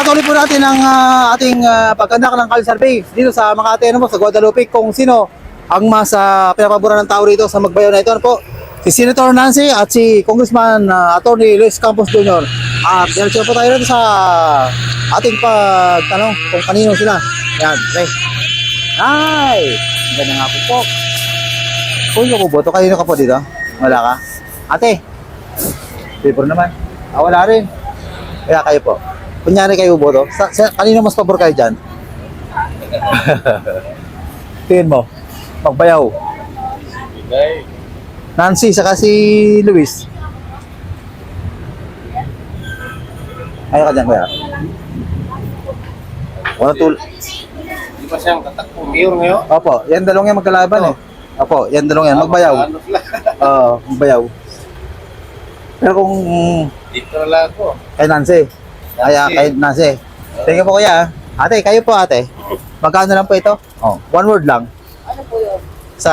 Nagpatuloy po natin ang ah, ating uh, pagkandak ng Call Survey dito sa Makati, ano po, sa Guadalupe, kung sino ang mas uh, pinapaboran ng tao rito sa magbayo na ito. Ano po? Si Senator Nancy at si Congressman uh, Attorney Luis Campos Jr. At diretso po tayo sa ating pag, ano, kung kanino sila. Yan, pre. Ay! Ganda nga po po. Kung yung boto, kanino ka po dito? Wala ka? Ate, paper naman. Ah, wala rin. Kaya kayo po. Kunyari kayo boto, sa, sa, kanino mas pabor kayo dyan? Tingin mo. Magbayaw. Nancy, saka si Luis. Ayaw ka dyan, kuya. Wala tul... Di ba siyang katakbo mayor ngayon? Opo, yan dalawang yan magkalaban eh. Opo, yan dalawang yan. Magbayaw. Ano? Oo, magbayaw. Pero kung Dito na lang ako. kay Nancy, kaya kay Nancy. Thank you po kuya. Ate, kayo po ate. Magkano lang po ito? Oh, one word lang. Ano po yun? Sa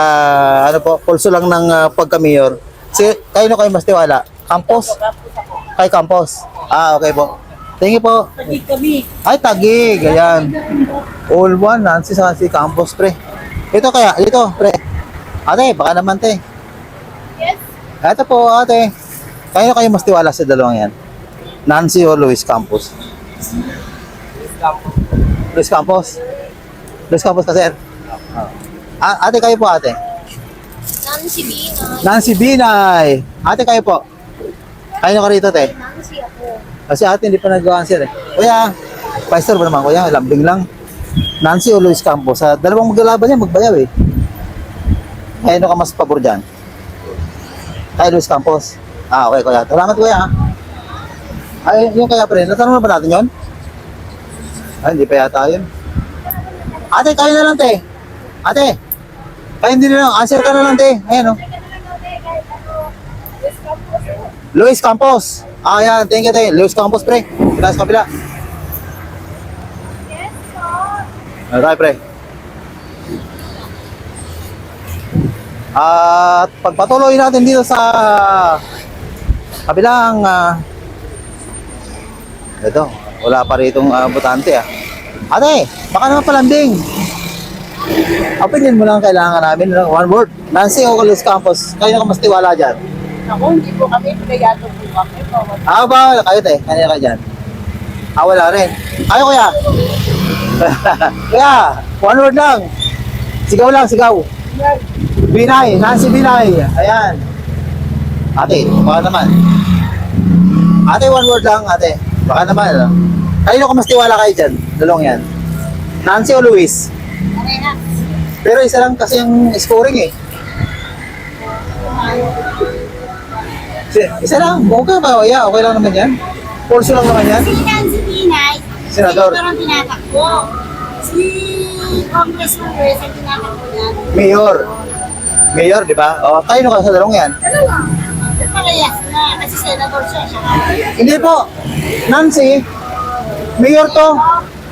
ano po, pulso lang ng uh, pagka-mayor. Si, kayo na kayo mas tiwala? Campos? Kay Campos. Ah, okay po. Thank you po. Pati kami. Ay, tagig. Ayan. All one, Nancy sa si Campos, pre. Ito kaya, dito, pre. Ate, baka naman, te. Yes. Ito po, ate. Kayo kayo mas tiwala sa dalawang yan? Nancy o Luis Campos? Luis Campos? Luis Campos ka, sir? Ah, ate, kayo po, ate. Nancy Bina. Nancy Binay. Ate, kayo po. Kayo ka rito, te. Nancy ako. Kasi ate, hindi pa nag-answer eh. Kuya, pastor ba naman, kuya? Lambing lang. Nancy o Luis Campos? Sa dalawang maglalaban yan, magbayaw eh. Kayo ka mas pabor dyan? Kay Luis Campos. Ah, okay, kuya. Salamat, kuya. ah. Ay, yung kaya pre, natanong na ba natin yun? Ay, hindi pa yata yun. Ate, kayo na lang, te. Ate, kayo hindi na lang. Answer ka na lang, te. Ayan, oh. Luis Campos. Ah, yan. Thank you, te. Luis Campos, pre. Kita sa kabila. Ano tayo, pre? At pagpatuloy natin dito sa kabilang ah, ito, wala pa ritong uh, butante ah. Ate, baka naman palambing. Opinion mo lang kailangan namin. One word. Nancy o Luis Campos, kayo na ka mas tiwala dyan. Ako, hindi po kami. Pinayato po kami. Ah, ba? Kayo te, kanina ka dyan. Ah, wala rin. Kayo kuya. kuya, one word lang. Sigaw lang, sigaw. Binay, Nancy Binay. Ayan. Ate, baka naman. Ate, one word lang, ate. Baka naman. Ano? Kanino ka mas tiwala kayo dyan? Dalawang yan. Nancy o Luis? Parehas. Pero isa lang kasi yung scoring eh. Isa lang. Okay ba? Yeah, okay lang naman yan. Pulso lang naman yan. Si Nancy Binay. Senador. Senator ang tinatakbo. Si Congressman Reyes ang tinatakbo yan. Mayor. Mayor, di ba? O, tayo ka sa dalawang yan. Ano lang? Parehas na. Kasi senator siya. Hindi po. Nancy, mayor to.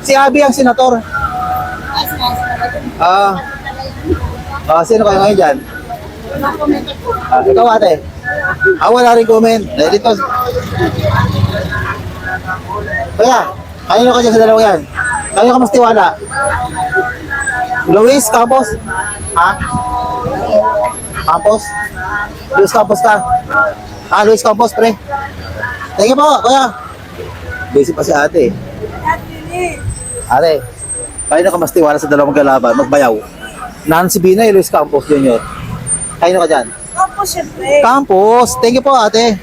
Si Abby ang senator. Ah. Ah, sino kayo ngayon dyan? Ah, ikaw ate. Ah, wala rin comment. Eh, dito. Kaya, kanino ka dyan sa dalawang yan? Kanino ka mas tiwala? Luis Campos? Ha? Campos? Luis Campos ka? Ah, Luis Campos, pre. Thank you po, kuya. Busy pa si ate. Ate, kanino ka mas tiwala sa dalawang galaban? Magbayaw. Nancy Binay, Luis Campos Jr. Kanino ka dyan? Opo, syempre. Campos. Thank you po, ate.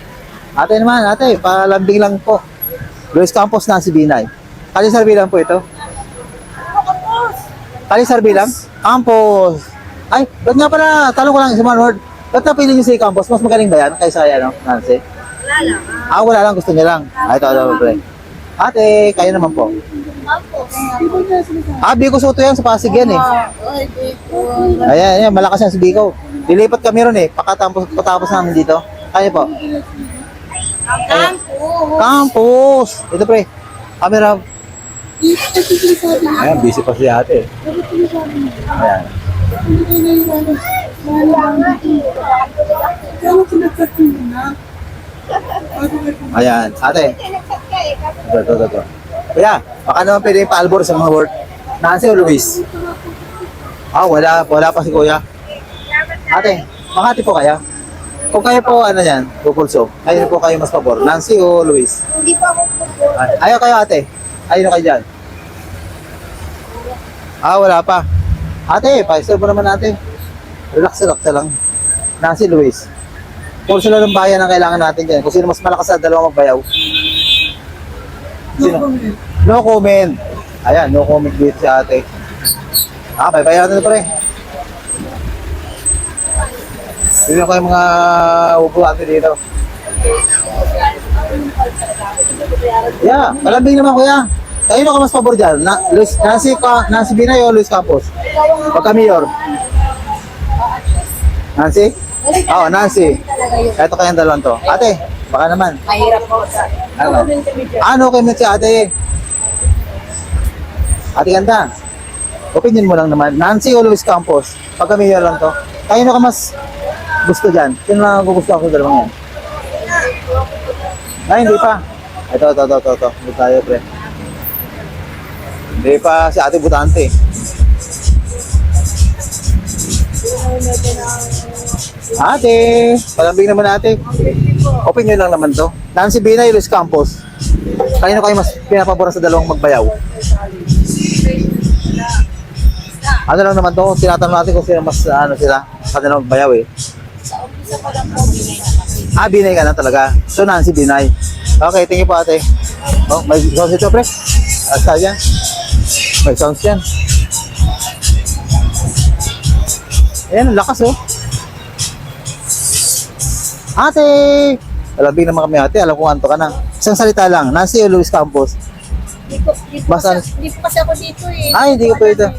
Ate naman, ate, palambing lang po. Luis Campos na si Binay. Kalisar bilang po ito. Kalisar bilang? Campos. Ay, ba't nga pala, tanong ko lang isang word. Ba't napili niyo si Campos? Mas magaling ba yan kaysa yan, no, Nancy? Wala lang. Ah, wala lang, gusto niya lang. Ah, ito, ito, pre. Ate, kayo naman po. Ah, Biko Soto yan, sa Pasig yan eh. Ay, Bicol. Ayan, ayan, malakas yan si Biko. Lilipat kami ron eh, pakatapos, patapos namin dito. Kaya po. Kampo. Campus! Ito pre, camera. Ayan, busy pa si ate. Ayan. Ayan, ate. Eh. Ito, ito, ito. Kuya, baka naman pwede pa-albor sa mga work. Nancy o Luis? Ah, wala. Wala pa si kuya. Ate, makati po kaya? Kung kayo po, ano yan, pupulso, kayo po kayo mas pabor. Nancy o Luis? hindi pa ako. Ay- Ayaw kayo ate. Ayaw kayo dyan. Ah, wala pa. Ate, pa-serve mo naman natin. Relax, relax na lang. Nancy, Luis. Pulso lang ng bayan ang kailangan natin dyan. Kung sino mas malakas sa dalawang magbayaw. Sino? No comment. Ayan, no comment dito si ate. Ah, bye-bye natin na pare. Sino kayo mga upo ate dito? Yeah, malambing naman kuya. Kayo na ka mas pabor dyan? Na, Luis, Nancy, ka, Nancy Binay o Luis Campos? Pagka mayor? Nancy? Oo, Nancy. Ito kayang dalawang to. Ate, baka naman. Mahirap po sa... Ano? Ano okay mo si ate? Ate ganda. Opinion mo lang naman. Nancy o Luis Campos? Pagka mayor lang to. Kayo na ka mas gusto dyan? Sino na gugustuhan ko sa dalawang yan? Ay, hindi pa. Ito, ito, ito, ito, ito. Hindi tayo, pre. Hindi pa si ate butante. Ate, palambing naman ate. Opinion lang naman to. Nancy Binay, Luis Campos. Kayo na kayo mas pinapabora sa dalawang magbayaw? Ano lang naman to, tinatanong natin kung sino mas ano sila sa dalawang magbayaw eh. Sa umpisa pa lang po, binay na. Ah, Binay ka na talaga. So, Nancy Binay. Okay, thank you po ate. Oh, may sounds ito, pre. Asa yan? May sounds yan. Ayan, ang lakas oh. Ate! Alabing naman kami ate, alam ko anto ka na. Isang salita lang, Nancy o Luis Campos? Di po, di po, Basta- kasi, po kasi ako dito eh. Ay, hindi ko pwede.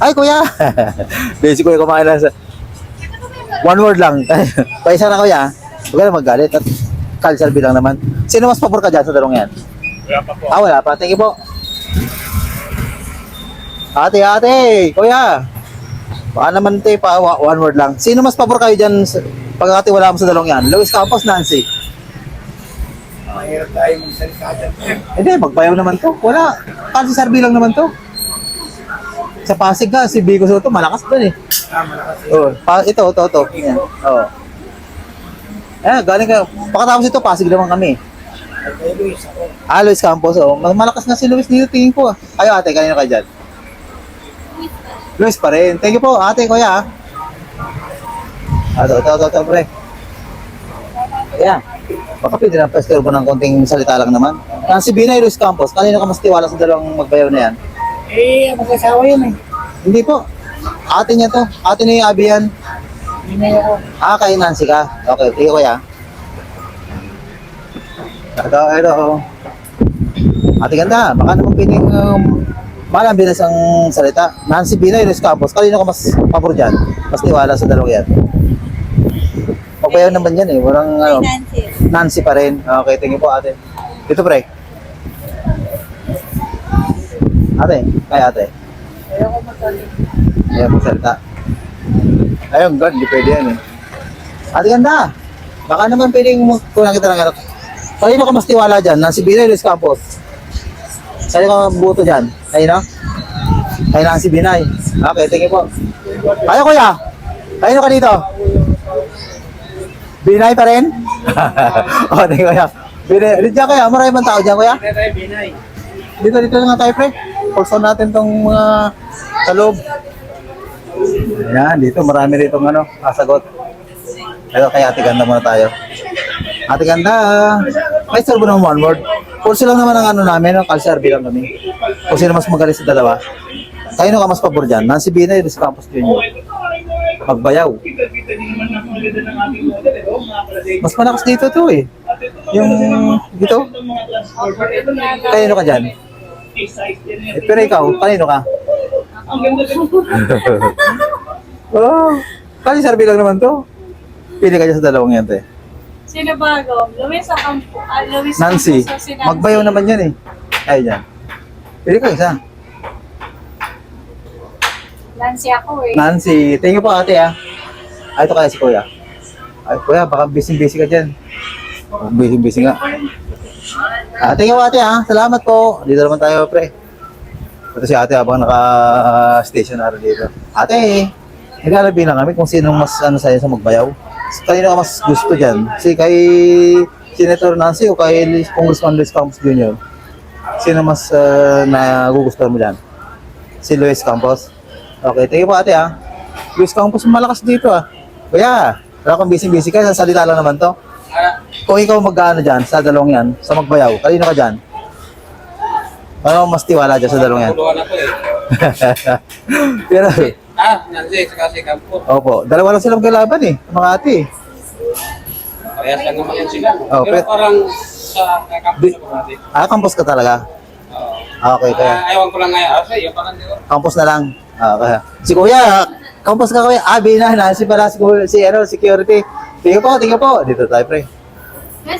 Ay, kuya! Hindi, si kuya kumain lang sa... One word lang. Paisa na kuya. Huwag ka na magalit. At culture bilang naman. Sino mas pabor ka dyan sa dalawang yan? Wala pa po. Ah, wala pa. Thank you po. Ate, ate, kuya. Baka naman te, pa, one word lang. Sino mas pabor kayo dyan pagkakatiwala mo sa dalawang yan? Luis Campos, Nancy. Mahirap tayo magsalita dyan. Hindi, magbayaw naman to. Wala. Kasi sarbi lang naman to. Sa Pasig ka, si Bigo Soto, malakas doon eh. Ah, malakas. Oh, pa, ito, ito, ito. Yan. Oh. Eh, galing ka. Pagkatapos ito, Pasig naman kami. Ah, Luis Campos, oh. Malakas na si Luis dito, tingin ko. ah. Kayo, ate, kanino kayo dyan? Luis pa rin. Thank you po, ate, kuya. ah. Ah, ito, ito, ito, pre. Ayan. Baka pwede na pa-store mo ng konting salita lang naman. Ang si Binay Luis Campos, kanino ka mas tiwala sa dalawang magbayaw na yan? Eh, mag-asawa yun eh. Hindi po. Ate niya to. Ate ni Abby yan. Hindi na ako. Ah, kay Nancy ka. Okay, tingin ko ya. Ito, ito. Ate ganda, baka naman piling um, malam binas ang salita. Nancy Binay, Luis Campos, kanino ka mas pabor dyan? Mas tiwala sa dalawang yan. Pagbayaw naman yan eh, walang ano, Nancy. Nancy pa rin. Okay, tingin po ate. Dito pre. Ate, kaya ate. Ayoko magaling. Ayan, magsalita. Ayun, God, hindi pwede yan eh. Ate ganda, baka naman pwedeng kulang kita ng ano. Kanino ka mas tiwala dyan? Nancy Binay, Luis Campos. Kanino ka buto dyan? Kanino? Kay Nancy Binay. Okay, tingin po. Kayo kuya, kanino ka dito? Binay pa rin? o, tingin kuya. Binay, dito kaya, marami bang tao dyan kuya? Binay. Dito, dito na nga tayo, pre. Pulso natin tong mga sa loob. Ayan, dito marami rito ano, kasagot. Pero kay Ate Ganda muna tayo. Ate Ganda, may servo ng one word. Pulso lang naman ang ano namin, ang culture bilang kami. Kung sino mas magaling sa dalawa. Kayo ka mas pabor dyan? Nancy Binay, Luis Campos Jr. Magbayaw. Mas malakas dito to eh. Yung dito. Kanino ka dyan? Eh, pero ikaw, kanino ka? oh, kasi sarbi lang naman to. Pili ka dyan sa dalawang yan, te. Sino bago? Luis sa kampo. Ah, Luis Nancy, si Nancy? magbayaw naman yan eh. Ay, dyan. Pili ka isa. Nancy ako eh. Nancy, thank you po ate ah. Ay, ito kaya si kuya. Ay, kuya, baka busy-busy ka dyan. Busy-busy nga. Ate nga ate ha, salamat po. Dito naman tayo pre. Ito si ate habang naka-stationary dito. Ate, naglalabi na kami kung sino mas ano sa'yo sa magbayaw. Kanino ka mas gusto dyan? Si kay Senator Nancy o kay Congressman Luis Campos Jr.? Sino mas uh, nagugustuhan mo dyan? Si Luis Campos? Okay, thank you po ate ha. Luis Campos malakas dito ah. Kuya, wala kang busy-busy ka, sasalita lang naman to. Kung ikaw mag-ano dyan, sa dalawang yan, sa magbayaw, kanino ka dyan? Ano mas tiwala dyan sa dalawang yan? Eh. Pero, Ah, Nancy, saka si Campo. opo, dalawa lang silang kailaban eh, mga ate. Parehas lang naman yan sila. Oh, Pero parang sa kay Campo Di- sa kumati. Ah, campus ka talaga? Oo. Ah, Okay, kaya. Ah, ewan ko lang ngayon. Ah, sa'yo, parang di ko. Campus na lang. Ah, kaya. Si Kuya, campus ka kuya. Ah, na, na, si pala, si, Kuya- si ano, security. Tingnan po, tingnan po. Dito tayo, pre.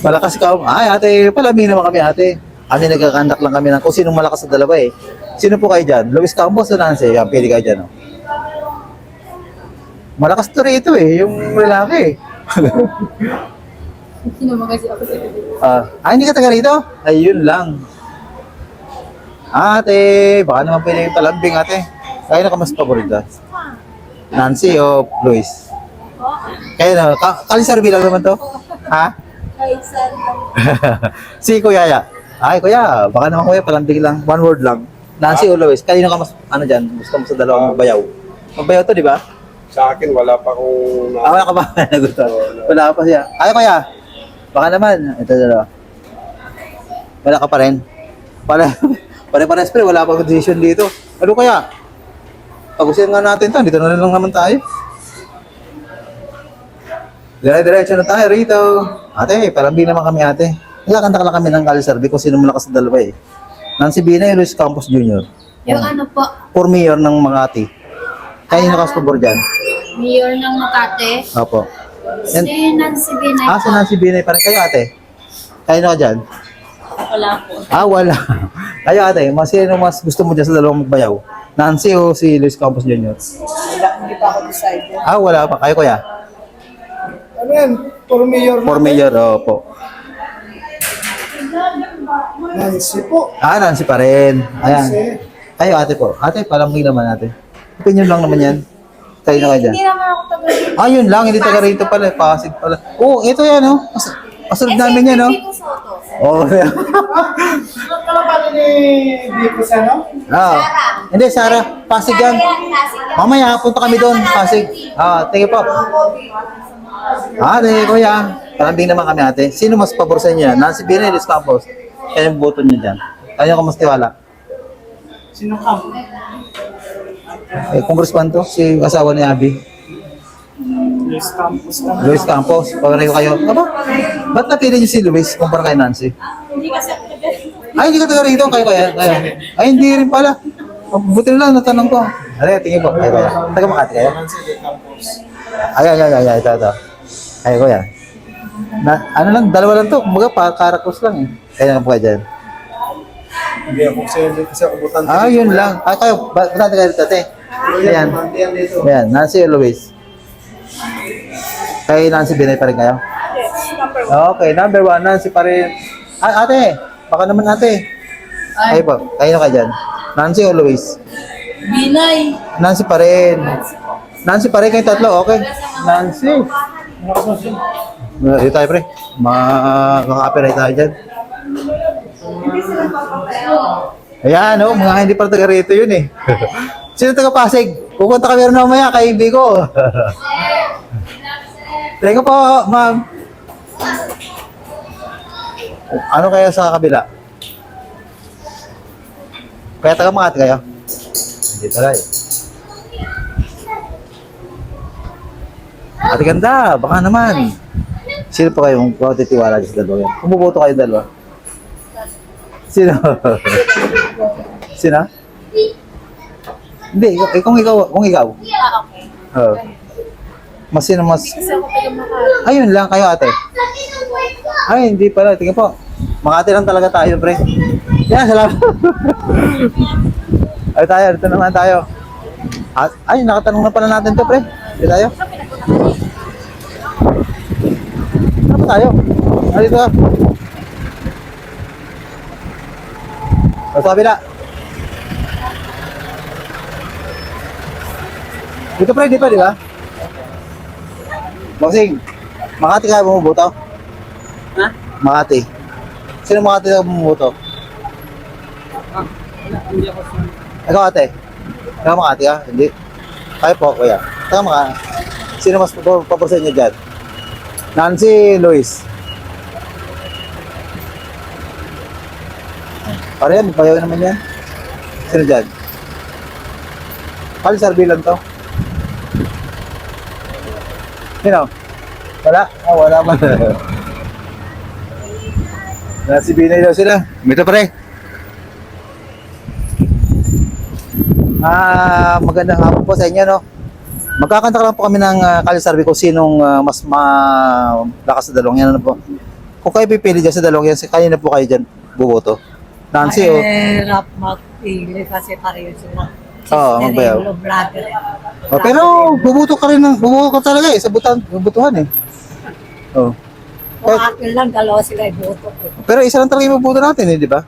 Malakas ka. Ay, ate, palami naman kami, ate. Kami nagkakandak lang kami ng kung sino malakas sa dalawa eh. Sino po kayo dyan? Luis Campos o Nancy? Yan, pili kayo dyan. Oh. Malakas to rito eh, yung lalaki. Sino mo kasi ako sa Ah, ah, hindi ka taga rito? Ayun lang. Ate, baka naman pwede yung talambing, ate. Kaya na ka mas paborito? Nancy o Luis? Kaya na, ka kalisarbi lang naman to. Ha? Sir. si Kuya Ya. Ay, Kuya, baka naman Kuya, palambing lang. One word lang. Nancy o Luis, kanino ka mas, ano dyan, gusto mo sa dalawang magbayaw? Magbayaw to, di ba? Sa akin, wala pa akong... Ah, wala ka ba? Nagustuhan. Wala pa siya. Ay, Kuya, baka naman. Ito, dalawa. Wala ka pa rin. Pare, pare-pares pre, wala pa decision dito. Ano kaya? Pag-usiyan nga natin to, dito na lang naman tayo. Dire-diretso na tayo rito. Ate, parang naman kami ate. Nagkakanta lang kami ng Kalisarbi kung sino malakas sa dalawa eh. Nancy Bina Luis Campos Jr. Yung ano po, For mayor ng Makati. Kaya yung nakasubor dyan. mayor ng Makati. Opo. Si Nancy Binay Ah, si. Nancy Bina parang kayo ate. Kaya na ka dyan? Wala po. Ah, wala. Kayo ate, mas sino mas gusto mo dyan sa dalawang magbayaw? Nancy o si Luis Campos Jr.? Wala, hindi pa ako decided. Ah, wala pa. Kayo kuya? Ano yan? For mayor For mayor, opo. Nancy po. Ah, Nancy pa rin. Ayan. Nancy. Kayo ate po. Ate, may naman ate. Opinion lang naman yan. Kayo na kayo dyan. Hindi naman ako taga dito. Ah, yun lang. Hindi taga rito pala. Pasig pala. Oo, oh, ito yan, oh. Kas- Kasunod namin yan, oh. Vico Soto. Oo. Oh, Kalapati ni Vico sa ano? ah. Hindi, Sarah. Pasig yan. Mamaya, punta kami doon. Pasig. Ah, tingin po. Ate, kuya. Parambing naman kami ate. Sino mas pabor sa inyo? Nancy Bina, Luis Campos. Kaya yung boto niyo dyan. Kaya ka mas tiwala. Sino ka? Eh, congressman to, si asawa ni Abby. Luis Campos lang. Luis Campos, pareho kayo. Aba, ba't napili niyo si Luis kumpara kay Nancy? Hindi kasi. Ay, hindi ka taga rito. Kayo kaya? Kayo. Ay, hindi rin pala. Buti na lang, natanong ko. Ay, tingin po. Kayo kaya. Taga Makati kayo? Ay, ay, ay, ay, ay, ito, ito. Kayo kuya. Na, ano lang, dalawa lang to. Kumbaga, pa, karakos lang eh. Kaya nga po kayo dyan. Hindi ako sa'yo kasi ako butante. Ah, yun lang. Ah, kayo, butante kayo dito, te. Ayan. Dito. Ayan, Nancy o Luis? Kay Nancy Binay pa rin kayo? Okay, number one, Nancy pa rin. Ah, ate, baka naman ate. Kayo po, kayo kayo dyan. Nancy o Luis? Binay. Nancy pa rin. Nancy pa rin kayong tatlo, okay? Nancy. Uh, tayo pre. Ma Maka-copyright tayo dyan. Ayan, oh, mga hindi pa taga rito yun eh. Sino taga Pasig? Pupunta kami rin mamaya kay Bigo. Teka po, ma'am. Ano kaya sa kabila? Kaya taga Makati kayo? Hindi talaga eh. Ate ganda, baka naman. Sino pa kayong titiwala sa dalawa yan? Kung buboto kayo dalawa? Sino? Sino? Hindi, eh, kung ikaw, kung ikaw. Ah, okay. Oh. Mas sino mas... Kasi ako. Ayun lang kayo ate. Ay, hindi pala. Tingnan po. Makati lang talaga tayo, pre. Yan, salamat. ay tayo, dito naman tayo. At, ay, nakatanong na pala natin to, pre. Dito tayo. Ano tayo? Ah, dito ah. Sa kabila. Dito pre, di pa, di ba? Bossing, Makati ka bumubuto? Ha? Makati. Sino Makati ka bumubuto? Hindi ako sa... Ikaw ate? Ikaw Makati ka? Hindi. Kayo po, kuya. Ikaw mga... Sino mas papor sa inyo dyan? Nancy, Luis. Parehan, bayaw naman yan. Sino dyan? Kali sarbilan to. Sino? Wala? Ah, wala man. Nasi Binay daw sila. Mito pre. Ah, magandang hapon po sa inyo, no? Magkakanta lang po kami ng uh, kalisarbi kung sinong ah, mas malakas sa dalawang yan, ano po? Kung kayo pipili dyan sa dalawang yan, si- kanina po kayo dyan buboto. Nancy, oh. Mahirap magpili kasi pareho sila. Oo, magbayaw. Brother. oh. Pero buboto ka rin ng, buboto ka talaga eh, sa butan, bubutuhan eh. Oh. Kung akin lang, dalawa sila iboto ko. Pero isa lang talaga yung buboto natin eh, di ba?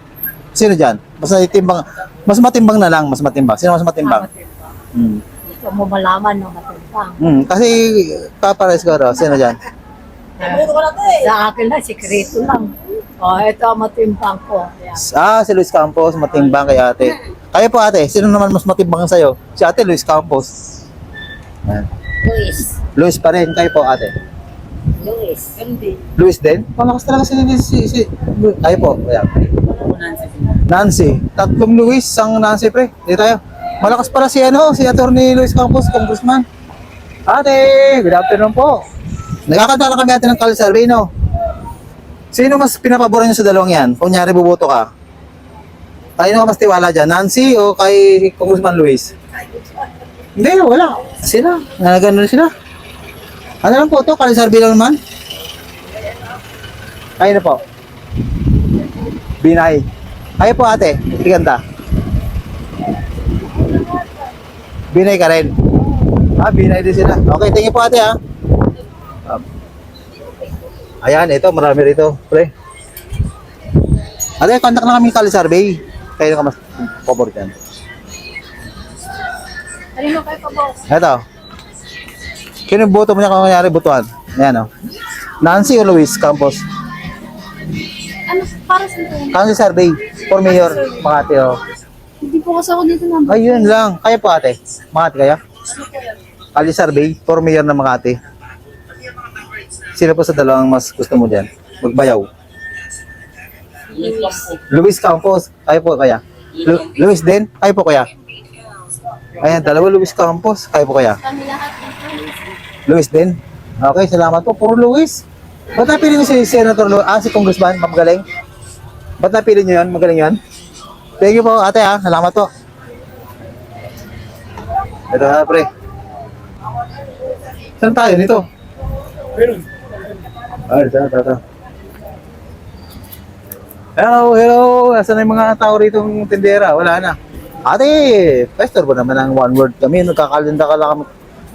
Sino dyan? Mas matimbang, mas matimbang na lang, mas matimbang. Sino mas matimbang? Matimbang. Hmm. Gusto mo malaman no, matimbang. Hmm, kasi kapares ka raw. Sino dyan? Sa akin lang, sikreto lang. Oh, ito ang matimbang ko. Ayan. Ah, si Luis Campos, matimbang kay ate. Kayo po ate, sino naman mas matimbang sa'yo? Si ate Luis Campos. Ayan. Luis. Luis pa rin, kayo po ate. Luis. Hindi. Luis din? Malakas talaga si, si, si Lu- Kayo po, ayan. Nancy. Tatlong Luis, ang Nancy pre. Dito tayo. Malakas pala si ano, si Attorney Luis Campos, Congressman. Ate, good afternoon po. Nagkakanta na kami ate ng Cal? Sino mas pinapaboran niyo sa dalawang yan? Kunyari buboto ka. Kanino ka mas tiwala dyan? Nancy o kay Congressman Luis? Hindi, wala. Sila. Nagano sila. Ano lang po to? Cal Survey lang naman. Kayo na po. Binay. Kayo po ate, tiganda. Binay ka rin. Ah, binay din sila. Okay, tingin po ate ha. Um, ayan, ito, marami rito. Pre. Ate, contact na kami kali survey. Kayo ka mas pabor dyan. Kanino kayo pa, boss? Ito. Sino yung boto mo niya kung nangyari botohan? Ayan o. Nancy o Luis Campos? Ano, para sa ito? Kali survey. For mayor. Makati o. Hindi po kasi ako dito na. Ayun lang. Kaya po ate. Makati kaya? Kali survey. For mayor na Makati. Sino po sa dalawang mas gusto mo dyan? Magbayaw. Luis Campos. Kaya po kaya? Lu- Luis din? Kaya po kaya? Ayan, dalawa Luis Campos. Kaya po kaya? Kami lahat ng Luis din? Okay, salamat po. Puro Luis. Ba't napili niyo si Senator Luis? Ah, si Congressman, magaling. Ba't napili niyo yun? Magaling yun? Thank you po, ate ha. Salamat po. Ito na, pre. Saan tayo nito? Ah, ito, ito, ito. Hello, hello. Nasaan na yung mga tao rito ng tindera? Wala na. Ate, pastor ba naman ang one word kami? Nagkakalinda ka lang kami.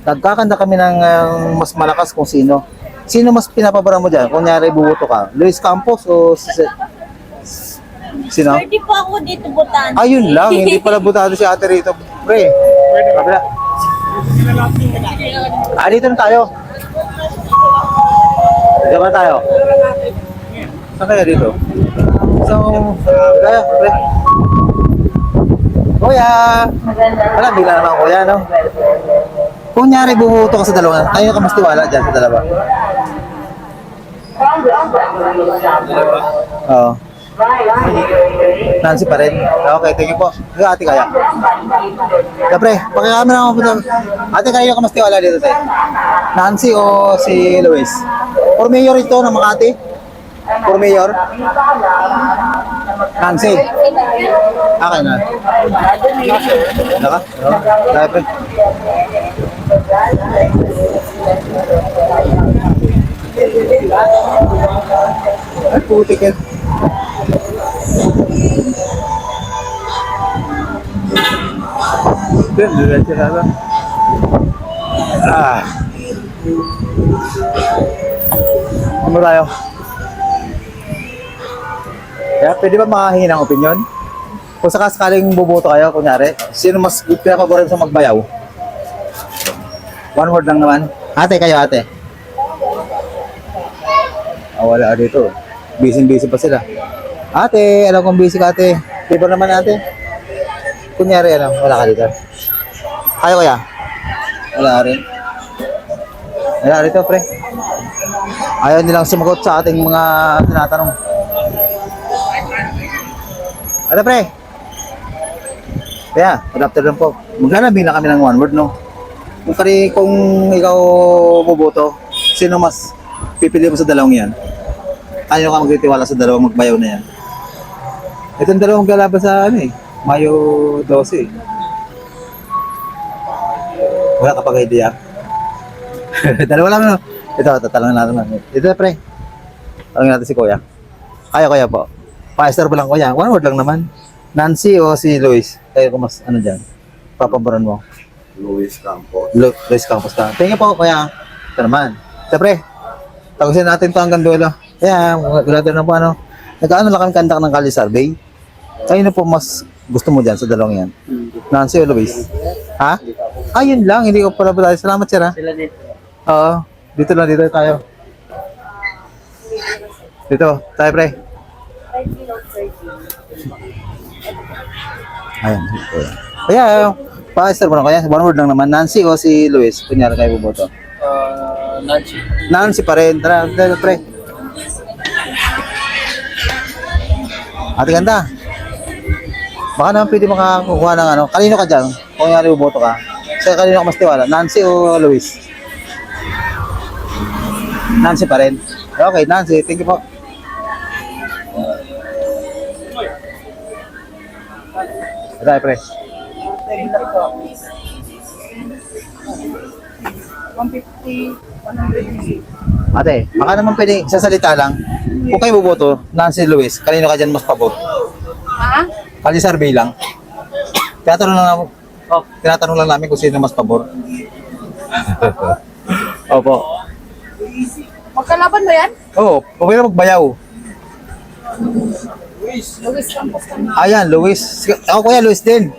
Nagkakanda kami ng uh, mas malakas kung sino. Sino mas pinapabara mo dyan? Kunyari bubuto ka. Luis Campos o si... si- Sino? Hindi po ako dito butan. Ayun lang, hindi pala butado si ate rito. Pre, kabila. Ah, dito na tayo. Dito ba tayo? Saan kaya dito? So, kaya, pre. Kuya! Wala, bigla naman kuya, no? Kunyari bumuto ka sa dalawa, tayo ka mas tiwala dyan sa dalawa. Oo. Nancy pa rin. Okay, thank you po. Ikaw, ate kaya. Siyempre, pakikamera ako po. Ate kaya ka mas tiwala dito, te. Nancy o si Luis? For mayor ito ng Makati? For mayor? Nancy? Akin na. Naka? Dahil pre. Ay, putik yan. Doon, diretso na lang. Ah. Ano tayo? Kaya pwede ba makahingi ng opinion? Kung sakasakaling buboto kayo, kunyari, sino mas pinapabor sa magbayaw? One word lang naman. Ate, kayo ate. Ah, wala dito. Busy-busy pa sila. Ate, alam kong busy ka ate. Favor naman ate. Kunyari, ano, wala ka dito. Kayo kaya? Wala rin. Wala rito, pre. Ayaw nilang sumagot sa ating mga tinatanong. Ano, pre? Kaya, good afternoon po. Maglalabing na kami ng one word, no? Kung, kari, kung ikaw boboto, sino mas pipili mo sa dalawang yan? Ayaw ka magtitiwala sa dalawang magbayaw na yan. Itong dalawang galaban sa ano eh, Mayo 12 eh. Wala ka pag idea. Dalawa lang no. Ito, tatanungin natin lang. Ito pre. Tanungin natin si Kuya. Kaya kuya po. Pa-star pa lang kuya. One word lang naman. Nancy o si Luis? Kayo kung mas ano dyan? Papaboran mo. Luis Campos. Lu Luis Campos ka. Tingin po kuya. Ito naman. Ito pre. Tagusin natin to hanggang dulo. Kaya, grabe na po ano. Nag-ano lang kami kandak ng Kali Survey. Kayo na po mas gusto mo dyan sa dalawang yan? Nancy o Luis? Ha? Ah, yun lang. Hindi ko pala pala. Salamat sir ha. Sila dito. Oo. Dito lang, dito tayo. Dito, tayo pre. Ayan. Kaya, pa-star mo na kaya. One word lang naman. Nancy o si Luis? Kunyari kayo buboto. Uh, Nancy. Nancy pa rin. Tara, tara, pre. Ate ganda. Baka naman pwede makakuha ng ano. Kanino ka dyan? Kung nga buboto ka. Sa kanino ka mas tiwala? Nancy o Luis? Nancy pa rin. Okay, Nancy. Thank you po. Ito pre. Ate, baka naman pwede sa salita lang. Kung kayo buboto, Nancy Luis, kanino ka dyan mas pabor? Ha? Kali survey lang. Tinatanong lang, oh, tinatanong lang namin kung sino mas pabor. Opo. Magkalaban mo yan? Oo, oh, okay na magbayaw. Luis Campos ka Ayan, Luis. Ako kuya, Luis din.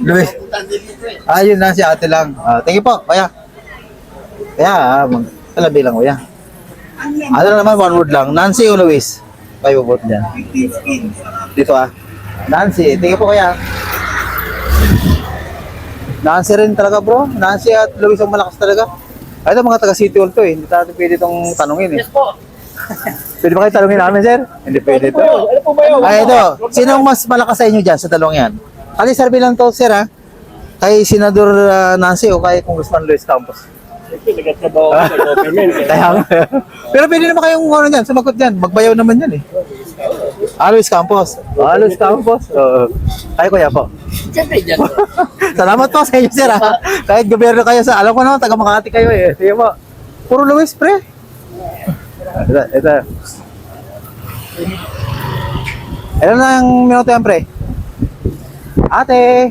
Luis. Ayun na si ate lang. Ah, thank you po, kuya. Kaya, ah, mag talabi lang kuya. Ano naman, one word lang. Nancy o Luis? Kayo vote dyan. Dito ah. Nancy, thank you po kuya. Nancy rin talaga bro. Nancy at Luis ang malakas talaga. Ito mga taga City Hall to eh. Hindi natin pwede itong tanungin eh. Yes po. Pwede ba kayo tanungin namin, sir? Hindi pwede ito. Ano po ba yun? Ay, ito. Sino ang mas malakas sa inyo dyan sa dalawang yan? Kali survey lang to, sir, ha? Kay Senador uh, Nancy o kay Congressman Luis Campos? Nagkatrabaho ako sa government. eh. Kaya nga. Pero pwede naman kayong ano dyan, sumagot dyan. Magbayaw naman yan eh. Ah, Luis Campos. Ah, Luis Campos. Oo. Ay, kuya po. Siyempre dyan. Salamat po sa inyo, sir, ha? Kahit gobyerno kayo sa, alam ko naman, taga Makati kayo eh. Sige po. Puro Luis, pre. Ito, ito. Ilan na ang minuto yan, pre? Ate,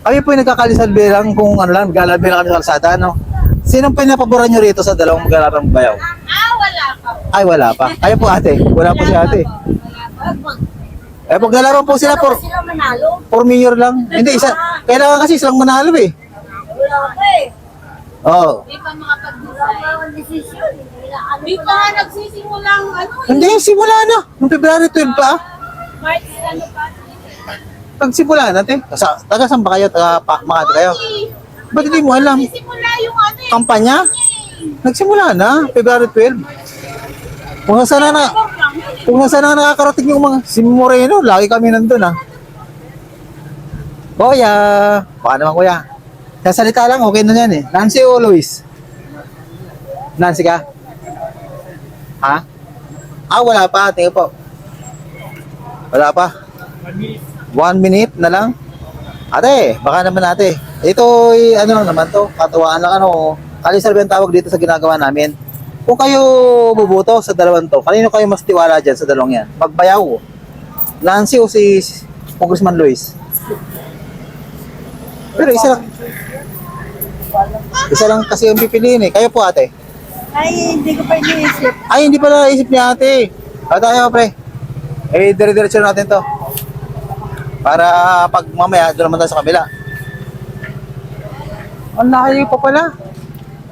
kami po yung nagkakalisan bilang kung ano lang, galabi lang kami sa kalsada, no? Sinong pinapaboran nyo rito sa dalawang maglalabang bayaw? Ah, wala ka. Ay, wala pa. Kayo po, ate. Wala po si ate. Eh, paglalaro po sila for, Sila manalo. for mayor lang. Hindi, isa, kailangan kasi silang manalo eh. Wala ka eh. Oo. Di pa makapag-decide. Wala ka desisyon. Di pa nga nagsisimulang ano eh. Hindi, simula na. Noong February 12 pa. March ano pa. Pagsimula natin. Sa, taga saan ba kayo? Taga pa, Makati kayo? Ba't hindi mo alam? Simula yung ano eh. Kampanya? Nagsimula na. February 12. Kung saan na, na kung saan na nakakarating yung mga si Moreno, lagi kami nandun ah. Kuya, baka naman kuya. Sa salita lang, okay na yan eh. Nancy o Luis? Nancy ka? Ha? Ah, wala pa. Tingnan po. Wala pa. One minute na lang. Ate, baka naman ate. Ito, ay, ano naman to, katuwaan lang ano. Kalisarbe ang tawag dito sa ginagawa namin. Kung kayo bubuto sa dalawang to, kanino kayo mas tiwala dyan sa dalawang yan? Magbayaw. Nancy o si Congressman Luis? Pero isa lang. Isa lang kasi yung pipiliin eh. Kayo po ate. Ay, hindi ko pa iniisip. Ay, hindi pala isip ni ate. Ah, tayo pre. Eh, dire-diretso natin to. Para pag mamaya, doon naman tayo sa kabila. Ang layo pa pala.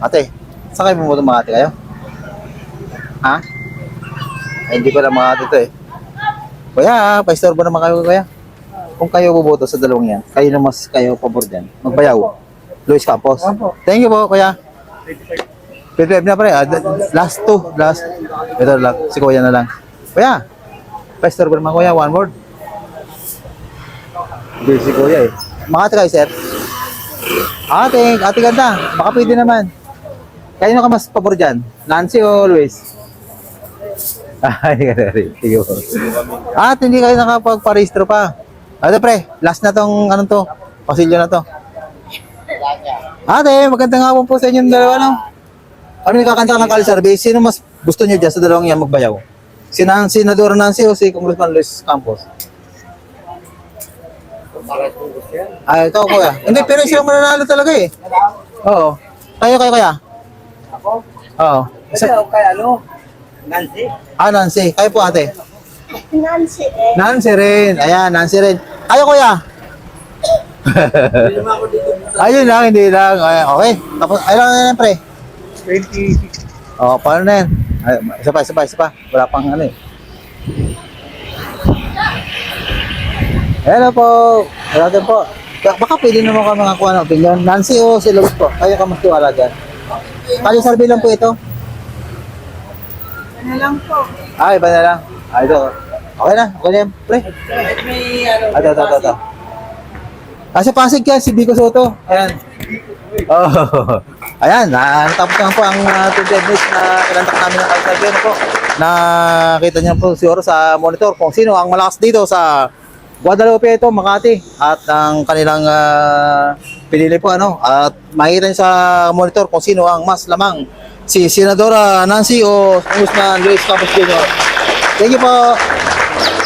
Ate, saan kayo pumunta mga ate kayo? Ha? Ay, hindi pala mga ate to eh. Kuya, pa-istorbo naman kayo kuya. Kung kayo buboto sa dalawang yan, kayo na mas kayo pabor dyan. Magbayaw. Luis Campos. Thank you po, kuya. 55 na pare. Ah, last two. Last. Ito lang. Si kuya na lang. Kuya. Pa-istorbo naman kuya. One word. Hindi si kuya eh. Makati kayo, sir. Ate, ate ganda. Baka pwede naman. Kayo ka mas pabor dyan? Nancy o Luis? Ay, ganda rin. Sige po. At hindi kayo nakapagparehistro pa. Ate pre, last na tong anong to? Pasilyo na to. Ate, magandang hapon po sa inyong dalawa, no? Ano yung kakanta ng call service? Sino mas gusto nyo dyan sa dalawang yan magbayaw? Si Nancy, Senador Nancy o si Congressman Luis Campos? Ay, ikaw kuya. Hindi, pero silang mananalo talaga eh. Oo. Kayo, kayo, kaya? Oo. Isa, kay ano? Nancy? ah, Nancy. Kayo po ate. Nancy eh. Nancy rin. Ayan, Nancy rin. Kayo kuya. Ayun lang, hindi lang. Ay, okay. Tapos, ay lang na yan, pre. 26. Oo, paano na yan? Ay, isa pa, isa pa, isa pa. Wala pang ano eh. Hello po. Hello din po. Ba- Baka pwede naman kami makakuha ng opinion. Nancy o si Luis po. Kayo ka mas tiwala dyan. Kali survey lang po ito. Ano lang po. Ah, iba na lang. Ah, ito. Okay na. Okay na yan, pre. Ito, ito, ito. Ah, sa Pasig yan, si Bico Soto. Ayan. Oh. Ayan, na natapos na po ang uh, 20 minutes na kinantak namin ng kalsabay na po. Nakita niyo po siguro sa monitor kung sino ang malakas dito sa Guadalupe ito, Makati. At ang kanilang ah, pinili po ano. At makikita niyo sa monitor kung sino ang mas lamang. Si Senadora Nancy o Congressman Luis Campos Jr. Thank you po. Thank you.